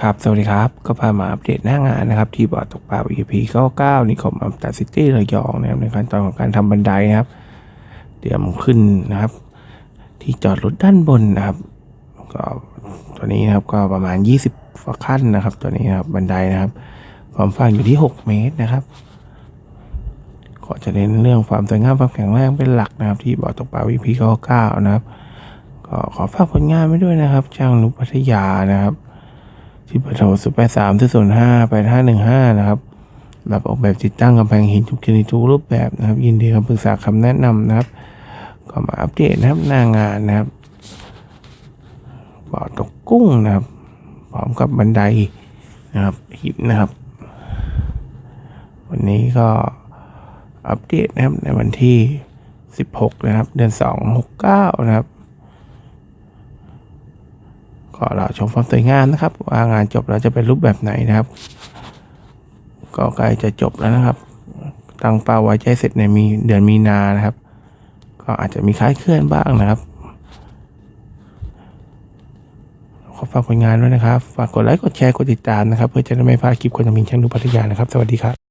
ครับ สวัสดีครับ ก็พามาอัปเดตหน้างานนะครับ ที่บอร์ดตกปลา VIP 99นิคมอัมตาซิตี้ระยองนะครับในขั้นตอนของการทำบันไดนะครับ เตรียมขึ้นนะครับ ที่จอดรถด้านบนนะครับ ก็ตัวนี้นะครับก็ประมาณ 20ฝาขั้นนะครับ ตัวนี้นะครับบันไดนะครับ ความกว้างอยู่ที่ 6 เมตรนะครับก็จะเน้นเรื่องความสวยงามความแข็งแรงเป็นหลักนะครับ ที่บอร์ดตกปลา VIP 99นะครับ ก็ขอฝากผลงานไว้ด้วยนะครับช่างนุพัทยานะครับ ที่เบอร์โทร0 8 3 0 0 5 8 5 1 5นะครับแบบออกแบบติดตั้งกำแพงหินทุกชนิดทุกรูปแบบนะครับ ยินดีคำปรึกษาคำแนะนำนะครับ ก็มาอัปเดตนะครับหน้างานนะครับบ่อตกกุ้งนะครับพร้อมกับบันไดนะครับหินนะครับ วันนี้ก็อัปเดตนะครับในวันที่ 16 นะครับ เดือน 2 69 นะครับ ก็เราชมความสวยงามนะครับ ว่างานจบแล้วจะเป็นรูปแบบไหนนะครับ ก็ใกล้จะจบแล้วนะครับ ตั้งเป้าไว้ใช้เสร็จในมีเดือนมีนานะครับ ก็อาจจะมีคล้ายเคลื่อนบ้างนะครับขอฝากผลงานด้วยนะครับ ฝากกดไลค์ กดแชร์ กดติดตามนะครับ เพื่อจะได้ไม่พลาดคลิปคนจะมีช่างดูพัทยานะครับ สวัสดีครับ